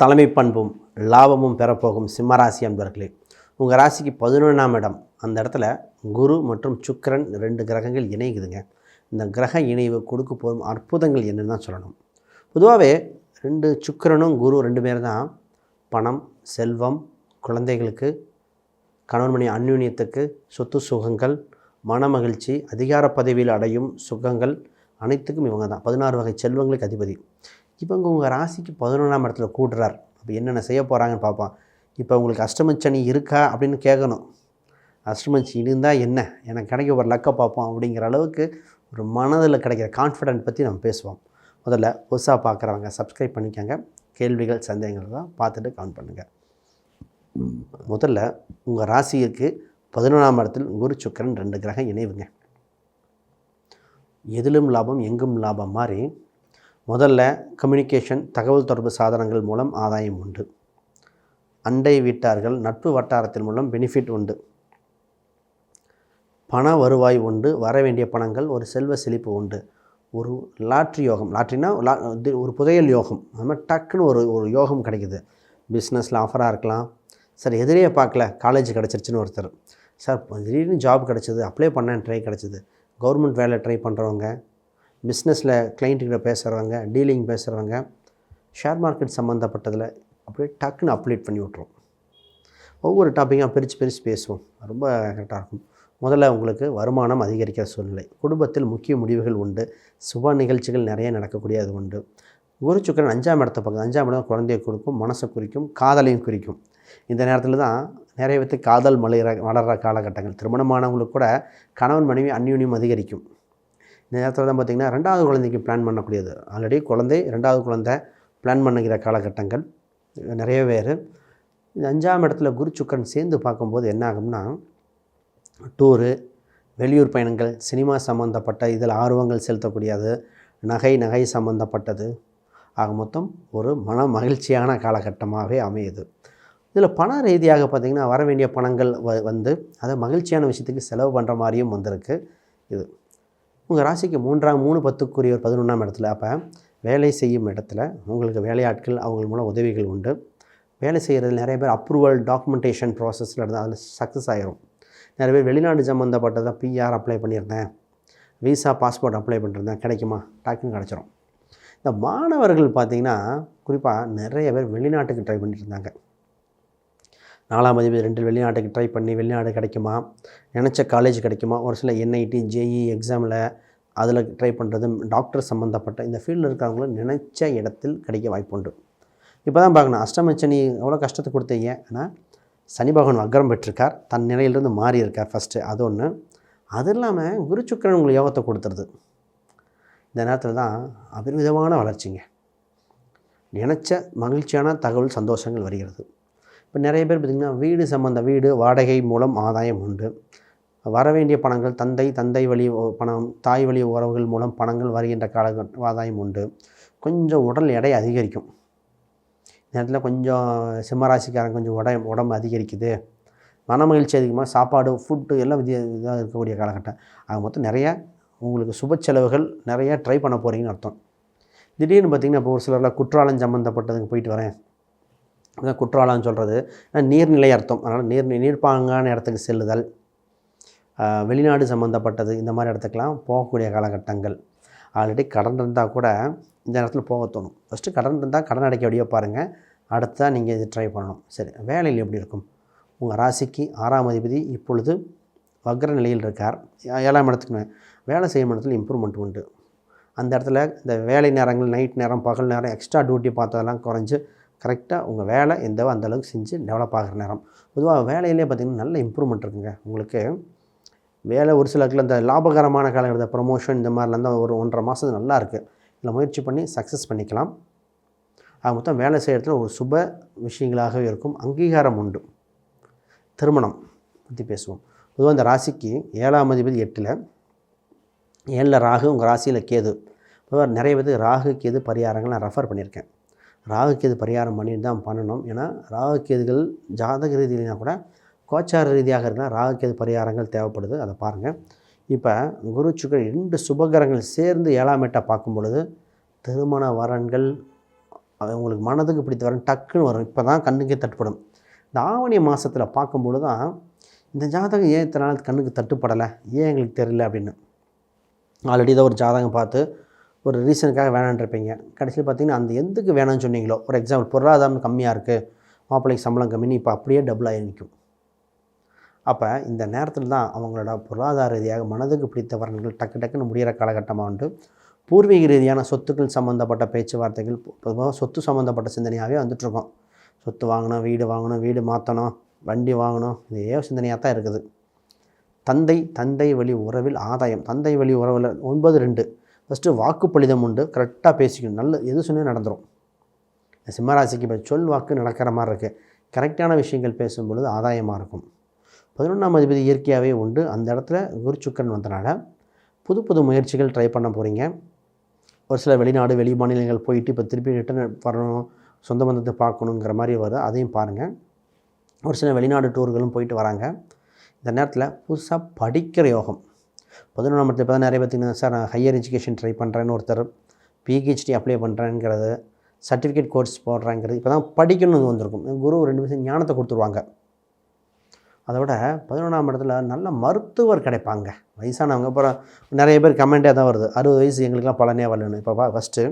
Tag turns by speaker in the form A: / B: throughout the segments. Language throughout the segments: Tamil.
A: தலைமை பண்பும் லாபமும் பெறப்போகும் சிம்மராசி அன்பர்களே உங்கள் ராசிக்கு பதினொன்றாம் இடம். அந்த இடத்துல குரு மற்றும் சுக்கிரன் ரெண்டு கிரகங்கள் இணைக்குதுங்க இந்த கிரக இணைவு கொடுக்க போகும் அற்புதங்கள் என்னன்னு தான் சொல்லணும். பொதுவாகவே ரெண்டு சுக்கிரனும் குரு ரெண்டு பேர் தான் பணம் செல்வம் குழந்தைகளுக்கு கணவன்மணி அந்யூன்யத்துக்கு சொத்து சுகங்கள் மனமகிழ்ச்சி அதிகார பதவியில் அடையும் சுகங்கள் அனைத்துக்கும் இவங்க தான். பதினாறு வகை செல்வங்களுக்கு அதிபதி. இவங்க உங்கள் ராசிக்கு பதினொன்றாம் இடத்துல கூடுறார். அப்போ என்னென்ன செய்ய போகிறாங்கன்னு பார்ப்போம். இப்போ உங்களுக்கு அஷ்டமச்சனி இருக்கா அப்படின்னு கேட்கணும் அஷ்டமச்சி இருந்தால் என்ன? எனக்கு கிடைக்க ஒரு லக்கை பார்ப்போம் அப்படிங்கிற அளவுக்கு ஒரு மனதில் கிடைக்கிற கான்ஃபிடென்ட் பற்றி நம்ம பேசுவோம். முதல்ல புதுசாக பார்க்குறவங்க சப்ஸ்கிரைப் பண்ணிக்கோங்க. கேள்விகள் சந்தேகங்கள் தான் பார்த்துட்டு கவுண்ட் பண்ணுங்கள் முதல்ல உங்கள் ராசிக்கு பதினொன்றாம் இடத்தில் குரு சுக்கரன் ரெண்டு கிரகம் இணைவுங்க. எதிலும் லாபம் எங்கும் லாபம் மாதிரி முதல்ல கம்யூனிகேஷன் தகவல் தொடர்பு சாதனங்கள் மூலம் ஆதாயம் உண்டு. அண்டை வீட்டார்கள் நட்பு வட்டாரத்தின் மூலம் பெனிஃபிட் உண்டு. பண வருவாய் உண்டு. வர வேண்டிய பணங்கள் ஒரு செல்வ செழிப்பு உண்டு. ஒரு லாட்ரி யோகம் லாட்ரினா ஒரு புதையல் யோகம். அது மாதிரி டக்குன்னு ஒரு ஒரு யோகம் கிடைக்குது. பிஸ்னஸில் ஆஃபராக இருக்கலாம். சார் எதிரியே பார்க்கல. காலேஜ் கிடச்சிருச்சுன்னு ஒருத்தர். சார் திடீர்னு ஜாப் கிடச்சிது. அப்ளை பண்ணேன் ட்ரை கிடச்சிது. கவர்மெண்ட் வேலை ட்ரை பண்ணுறவங்க பிஸ்னஸில் கிளைண்ட்டுக்கிட்ட பேசுகிறவங்க டீலிங் பேசுகிறவங்க ஷேர் மார்க்கெட் சம்மந்தப்பட்டதில் அப்படியே டக்குன்னு அப்டேட் பண்ணி விட்ருவோம் ஒவ்வொரு டாப்பிக்காக பிரித்து பிரித்து பேசுவோம். ரொம்ப கரெக்டாக இருக்கும். முதல்ல உங்களுக்கு வருமானம் அதிகரிக்கிற சூழ்நிலை. குடும்பத்தில் முக்கிய முடிவுகள் உண்டு. சுப நிகழ்ச்சிகள் நிறைய நடக்கக்கூடியது உண்டு. குரு சுக்கரன் அஞ்சாம் இடத்தை பக்கம் அஞ்சாம் இடம் குழந்தையை கொடுக்கும் மனசை குறிக்கும் காதலையும் குறிக்கும். இந்த நேரத்தில் தான் நிறைய பேர்த்து காதல் மலர வளர்கிற காலகட்டங்கள். திருமணமானவங்களுக்கு கூட கணவன் மனைவி அந்யூன்யம் அதிகரிக்கும். இந்த நேரத்தில் தான் பார்த்திங்கன்னா ரெண்டாவது குழந்தைக்கு பிளான் பண்ணக்கூடியது. ஆல்ரெடி குழந்தை ரெண்டாவது குழந்தை பிளான் பண்ணுகிற காலகட்டங்கள் நிறைய பேர். இந்த அஞ்சாம் இடத்துல குரு சுக்கரன் சேர்ந்து பார்க்கும்போது என்ன ஆகும்னா டூரு வெளியூர் பயணங்கள் சினிமா சம்மந்தப்பட்ட இதில் ஆர்வங்கள் செலுத்தக்கூடியது நகை நகை சம்மந்தப்பட்டது ஆக மொத்தம் ஒரு மன மகிழ்ச்சியான காலகட்டமாகவே அமையுது. இதில் பண ரீதியாக பார்த்திங்கன்னா வர வேண்டிய பணங்கள் வ வந்து அதை மகிழ்ச்சியான விஷயத்துக்கு செலவு பண்ணுற மாதிரியும் வந்திருக்கு. இது உங்கள் ராசிக்கு மூன்றாம் மூணு பத்துக்குரிய ஒரு பதினொன்றாம் இடத்துல அப்போ வேலை செய்யும் இடத்துல உங்களுக்கு வேலையாட்கள் அவங்க மூலம் உதவிகள் உண்டு. வேலை செய்கிறதுல நிறைய பேர் அப்ரூவல் டாக்குமெண்டேஷன் ப்ராசஸில் இருந்தால் அதில் சக்ஸஸ் ஆகிரும் நிறைய பேர் வெளிநாடு சம்மந்தப்பட்டதாக பிஆர் அப்ளை பண்ணியிருந்தேன். விசா பாஸ்போர்ட் அப்ளை பண்ணியிருந்தேன் கிடைக்குமா? டாக்குன்னு கிடச்சிரும். இந்த மாணவர்கள் பார்த்திங்கன்னா குறிப்பாக நிறைய பேர் வெளிநாட்டுக்கு ட்ரை பண்ணிட்டு இருந்தாங்க. நாலாம் அதிபதி ரெண்டு வெளிநாட்டுக்கு ட்ரை பண்ணி வெளிநாடு கிடைக்குமா? நினச்ச காலேஜ் கிடைக்குமா? ஒரு சில என்ஐடி ஜேஇ எக்ஸாமில் அதில் ட்ரை பண்ணுறது டாக்டர் சம்மந்தப்பட்ட இந்த ஃபீல்டில் இருக்கிறவங்களும் நினச்ச இடத்தில் கிடைக்க வாய்ப்புண்டு. இப்போ தான் பார்க்கணும் அஷ்டமச்சனி எவ்வளோ கஷ்டத்தை கொடுத்தீங்க? ஆனால் சனி பகவான் வக்ரம் பெற்றிருக்கார். தன் நிலையிலிருந்து மாறி இருக்கார் ஃபஸ்ட்டு அது ஒன்று அது இல்லாமல் குரு சுக்கிரன் உங்களுக்கு யோகத்தை கொடுத்துருது. இந்த நேரத்தில் தான் அபரிவிதமான வளர்ச்சிங்க. நினச்ச மகிழ்ச்சியான தகவல் சந்தோஷங்கள் வருகிறது. இப்போ நிறைய பேர் பார்த்திங்கன்னா வீடு சம்மந்த வீடு வாடகை மூலம் ஆதாயம் உண்டு. வர வேண்டிய பணங்கள் தந்தை தந்தை வழி பணம் தாய் வழி உறவுகள் மூலம் பணங்கள் வருகின்ற காலகட்ட ஆதாயம் உண்டு. கொஞ்சம் உடல் எடை அதிகரிக்கும். நேரத்தில் கொஞ்சம் சிம்மராசிக்காரன் கொஞ்சம் உடை உடம்பு அதிகரிக்குது. மன மகிழ்ச்சி அதிகமாக சாப்பாடு ஃபுட்டு எல்லாம் வித்தியா இதாக இருக்கக்கூடிய காலகட்டம். அது மொத்தம் நிறையா உங்களுக்கு சுப செலவுகள் நிறையா ட்ரை பண்ண போகிறீங்கன்னு அர்த்தம். திடீர்னு பார்த்திங்கன்னா இப்போ ஒரு சிலர்லாம் குற்றாலம் சம்மந்தப்பட்டதுக்கு போயிட்டு வரேன். அதான் குற்றாலம்னு சொல்கிறது நீர்நிலை அர்த்தம். அதனால் நீர் நீர்ப்பாங்கான இடத்துக்கு செல்லுதல். வெளிநாடு சம்மந்தப்பட்டது இந்த மாதிரி இடத்துக்கெலாம் போகக்கூடிய காலகட்டங்கள். ஆல்ரெடி கடன் இருந்தால் கூட இந்த இடத்துல போக தோணும். ஃபஸ்ட்டு கடன் இருந்தால் கடன் அடைக்க வழியாக பாருங்கள் அடுத்ததான் நீங்கள் இது ட்ரை பண்ணணும். சரி வேலையில் எப்படி இருக்கும்? உங்கள் ராசிக்கு ஆறாம் அதிபதி இப்பொழுது வக்ர நிலையில் இருக்கார். ஏழாம் இடத்துக்கு வேலை செய்யும் இடத்துல இம்ப்ரூவ்மெண்ட் உண்டு. அந்த இடத்துல இந்த வேலை நேரங்கள் நைட் நேரம் பகல் நேரம் எக்ஸ்ட்ரா டியூட்டி பார்த்ததெல்லாம் குறைஞ்சு கரெக்டாக உங்கள் வேலை எந்தவோ அந்த அளவுக்கு செஞ்சு டெவலப் ஆகிற நேரம். பொதுவாக வேலையிலே பார்த்திங்கன்னா நல்ல இம்ப்ரூவ்மெண்ட் இருக்குங்க. உங்களுக்கு வேலை ஒரு சிலருக்குள்ள இந்த லாபகரமான காலகட்டத்தில் ப்ரொமோஷன் இந்த மாதிரிலாம் தான் ஒரு ஒன்றரை மாதம் நல்லா இருக்குது இதில் முயற்சி பண்ணி சக்ஸஸ் பண்ணிக்கலாம். அது மொத்தம் வேலை செய்கிறதுல ஒரு சுப விஷயங்களாகவே இருக்கும். அங்கீகாரம் உண்டு. திருமணம் பற்றி பேசுவோம். பொதுவாக இந்த ராசிக்கு ஏழாம் அதிபதி எட்டில் ஏழில் ராகு உங்கள் ராசியில் கேது. பொதுவாக நிறைய பேருக்கு ராகு கேது பரிகாரங்கள் நான் ரெஃபர் பண்ணியிருக்கேன். ராகு கேது பரிகாரம் பண்ணிட்டு தான் பண்ணணும். ஏன்னா ராகு கேதுகள் ஜாதக ரீதியினா கூட கோச்சார ரீதியாக இருந்தால் ராகு கேது பரிகாரங்கள் தேவைப்படுது. அதை பாருங்கள் இப்போ குரு சுக்கரன் ரெண்டு சுபகரங்கள் சேர்ந்து ஏழாம் எட்டாக பார்க்கும் பொழுது திருமண வரன்கள் அது உங்களுக்கு மனதுக்கு பிடித்த வரும் டக்குன்னு வரும். இப்போ தான் கண்ணுக்கே தட்டுப்படும். இந்த ஆவணி மாதத்தில் பார்க்கும்பொழுது தான் இந்த ஜாதகம் ஏன் இத்தனை நாள் கண்ணுக்கு தட்டுப்படலை? ஏன் எங்களுக்கு தெரியல அப்படின்னு. ஆல்ரெடி ஏதோ ஒரு ஜாதகம் பார்த்து ஒரு ரீசனுக்காக வேணான்ருப்பீங்க. கடைசியில் பார்த்தீங்கன்னா அந்த எதுக்கு வேணாம்னு சொன்னீங்களோ? ஒரு எக்ஸாம்பிள் பொருளாதாரம் கம்மியாக இருக்குது மாப்பிள்ளைக்கு சம்பளம் கம்மின்னு இப்போ அப்படியே டபுள் ஆகி நிற்கும் அப்போ இந்த நேரத்தில் தான் அவங்களோட பொருளாதார ரீதியாக மனதுக்கு பிடித்த வரன்கள் டக்கு டக்குன்னு முடிகிற காலகட்டமாக உண்டு. பூர்வீக ரீதியான சொத்துக்கள் சம்மந்தப்பட்ட பேச்சுவார்த்தைகள் பொதுவாக சொத்து சம்மந்தப்பட்ட சிந்தனையாகவே வந்துட்டுருக்கோம் சொத்து வாங்கணும் வீடு வாங்கணும் வீடு மாற்றணும் வண்டி வாங்கணும் இதே சிந்தனையாக தான் இருக்குது. தந்தை தந்தை வழி உறவில் ஆதாயம் தந்தை வழி உறவில் ஒன்பது ரெண்டு. ஃபஸ்ட்டு வாக்குப்பளிதம் உண்டு. கரெக்டாக பேசிக்கணும். நல்ல எது சொன்னாலும் நடந்துடும் சிம்மராசிக்கு இப்போ சொல் வாக்கு நடக்கிற மாதிரி இருக்குது கரெக்டான விஷயங்கள் பேசும்பொழுது ஆதாயமாக இருக்கும். பதினொன்றாம் அதிபதி இயற்கையாகவே உண்டு. அந்த இடத்துல குருச்சுக்கன் வந்தனால புது புது முயற்சிகள் ட்ரை பண்ண போகிறீங்க ஒரு சில வெளிநாடு வெளி மாநிலங்கள் போயிட்டு இப்போ திருப்பி ரிட்டர்ன் வரணும் சொந்த பந்தத்தை பார்க்கணுங்கிற மாதிரி வரும் அதையும் பாருங்கள் ஒரு சில வெளிநாடு டூர்களும் போயிட்டு வராங்க. இந்த நேரத்தில் புதுசாக படிக்கிற யோகம். பதினொன்றாம் இடத்துல இப்போ தான் நிறைய பார்த்திங்கன்னா சார் நான் ஹையர் எஜுகேஷன் ட்ரை பண்ணுறேன்னு ஒருத்தர் பிஹெச்டி அப்ளை பண்ணுறேங்கிறது சர்டிஃபிகேட் கோர்ஸ் போடுறேங்கிறது இப்போ தான் படிக்கணும்னு வந்திருக்கும். குரு ரெண்டு பேரும் ஞானத்தை கொடுத்துருவாங்க. அதை விட பதினொன்றாம் இடத்துல நல்ல மருத்துவர் கிடைப்பாங்க. வயசானவங்க அப்புறம் நிறைய பேர் கமெண்டே தான் வருது. அறுபது வயசு எங்களுக்குலாம் பலனே வரலன்னு. இப்போ ஃபஸ்ட்டு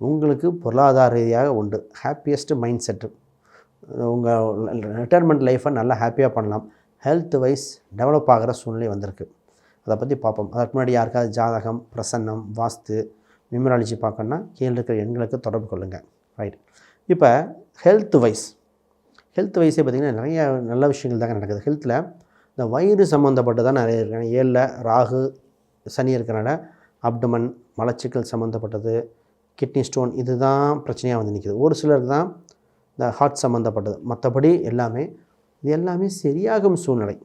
A: உங்களுக்கு பொருளாதார ரீதியாக உண்டு. ஹாப்பியஸ்ட்டு மைண்ட் செட்டு உங்கள் ரிட்டையர்மெண்ட் லைஃப்பை நல்லா ஹாப்பியாக பண்ணலாம். ஹெல்த் வைஸ் டெவலப் ஆகிற சூழ்நிலை வந்திருக்கு. அதை பற்றி பார்ப்போம். அதுக்கு முன்னாடி யாருக்காவது ஜாதகம் பிரசன்னம் வாஸ்து நியூமராலஜி பார்க்கணுன்னா கீழே இருக்கிற எண்களுக்கு தொடர்பு கொள்ளுங்கள் ரைட் இப்போ ஹெல்த் வைஸ் ஹெல்த் வைஸே பார்த்திங்கன்னா நிறைய நல்ல விஷயங்கள் தாங்க நடக்குது. ஹெல்த்தில் இந்த வயிறு சம்மந்தப்பட்டு தான் நிறைய இருக்காங்க ஏழில் ராகு சனி இருக்கிறனால அப்டமன் மலச்சிக்கல் சம்மந்தப்பட்டது கிட்னி ஸ்டோன் இதுதான் பிரச்சனையாக வந்து நிற்கிது ஒரு சிலருக்கு தான் இந்த ஹார்ட் சம்மந்தப்பட்டது மற்றபடி எல்லாமே இது எல்லாமே சரியாகும் சூழ்நிலை.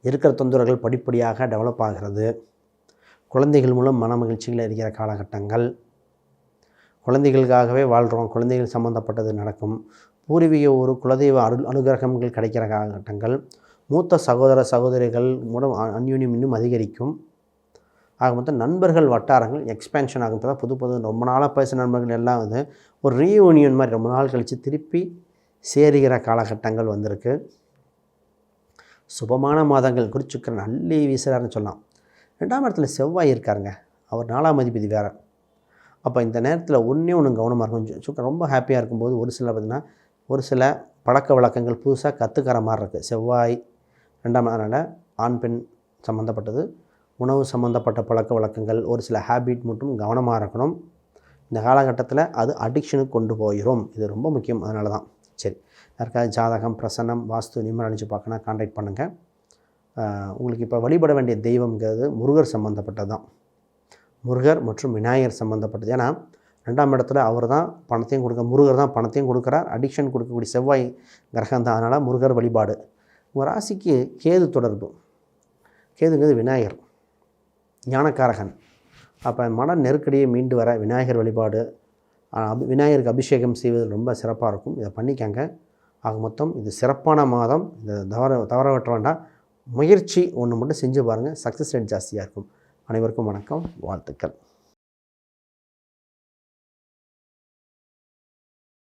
A: இருக்கிற தொந்தரவுகள் படிப்படியாக டெவலப் ஆகிறது. குழந்தைகள் மூலம் மன மகிழ்ச்சிகள் இருக்கிற காலகட்டங்கள். குழந்தைகளுக்காகவே வாழ்கிறோம் குழந்தைகள் சம்மந்தப்பட்டது நடக்கும். பூர்வீக ஒரு குலதெய்வ அரு அனுகிரகங்கள் கிடைக்கிற காலகட்டங்கள். மூத்த சகோதர சகோதரிகள் மூலம் அந்யூன்யம் இன்னும் அதிகரிக்கும். ஆக மொத்தம் நண்பர்கள் வட்டாரங்கள் எக்ஸ்பேன்ஷன் ஆகும். இப்போ புது புது ரொம்ப நாளாக பேச நண்பர்கள் எல்லாம் வந்து ஒரு ரீயூனியன் மாதிரி ரொம்ப நாள் கழித்து திருப்பி சேருகிற காலகட்டங்கள் வந்திருக்கு. சுபமான மாதங்கள் குறிச்சுக்கிற அள்ளி வீசுகிறாருன்னு சொல்லலாம் ரெண்டாம் இடத்துல செவ்வாய் இருக்காருங்க. அவர் நாலாம் அதிபதி வேறு. அப்போ இந்த நேரத்தில் ஒன்றே ஒன்று கவனமாக இருக்கும் சுக்கரன் ரொம்ப ஹாப்பியாக இருக்கும்போது ஒரு சில பார்த்திங்கன்னா ஒரு சில பழக்க வழக்கங்கள் புதுசாக கற்றுக்கிற மாதிரி இருக்குது செவ்வாய் ரெண்டாம் அதனால் ஆண் பெண் சம்மந்தப்பட்டது உணவு சம்மந்தப்பட்ட பழக்க வழக்கங்கள் ஒரு சில ஹேபிட் மட்டும் கவனமாக இருக்கணும். இந்த காலகட்டத்தில் அது அடிக்ஷனுக்கு கொண்டு போயிடும் இது ரொம்ப முக்கியம் அதனால தான் சரி. யாருக்காவது ஜாதகம் பிரசன்னம் வாஸ்து நிம்மராணிச்சு பார்க்கணும் கான்டாக்ட் பண்ணுங்கள் உங்களுக்கு இப்போ வழிபட வேண்டிய தெய்வம்ங்கிறது முருகர் சம்மந்தப்பட்டது தான் முருகர் மற்றும் விநாயகர் சம்மந்தப்பட்டது ஏன்னா ரெண்டாம் இடத்துல அவர் தான் பணத்தையும் கொடுக்க முருகர் தான் பணத்தையும் கொடுக்குறார். அடிக்ஷன் கொடுக்கக்கூடிய செவ்வாய் கிரகம் தான். அதனால் முருகர் வழிபாடு. உங்கள் ராசிக்கு கேது தொடர்பு. கேதுங்கிறது விநாயகர். ஞானக்காரகன். அப்போ மன நெருக்கடியை மீண்டு வர விநாயகர் வழிபாடு விநாயகருக்கு அபிஷேகம் செய்வது ரொம்ப சிறப்பாக இருக்கும். இதை பண்ணிக்கங்க. ஆக மொத்தம் இது சிறப்பான மாதம். இந்த தவற தவற விட்ட வேண்டாம். முயற்சி ஒன்று மட்டும் செஞ்சு பாருங்கள் சக்ஸஸ் ரேட் ஜாஸ்தியாக இருக்கும். அனைவருக்கும் வணக்கம். வாழ்த்துக்கள்.